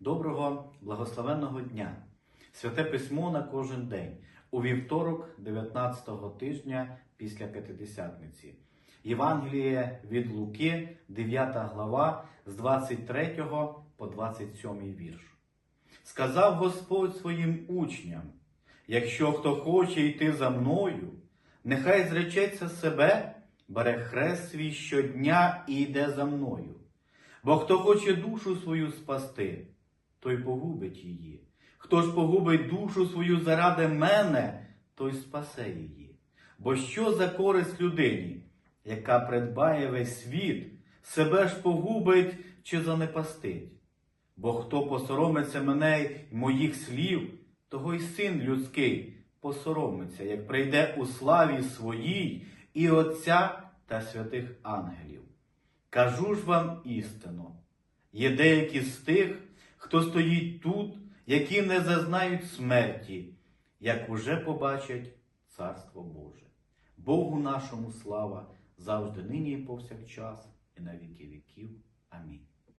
Доброго благословенного дня! Святе письмо на кожен день у вівторок 19-го тижня після П'ятидесятниці. Євангеліє від Луки, 9 глава, з 23 по 27 вірш. Сказав Господь своїм учням: якщо хто хоче йти за мною, нехай зречеться себе, бере хрест свій щодня і йде за мною. Бо хто хоче душу свою спасти, той погубить її. Хто ж погубить душу свою заради мене, той спасе її. Бо що за користь людині, яка придбає весь світ, себе ж погубить чи занепастить? Бо хто посоромиться мене й моїх слів, того й син людський посоромиться, як прийде у славі своїй і Отця та святих ангелів. Кажу ж вам істину, є деякі з тих, хто стоїть тут, які не зазнають смерті, як уже побачать Царство Боже. Богу нашому слава завжди нині і повсякчас, і на віки віків. Амінь.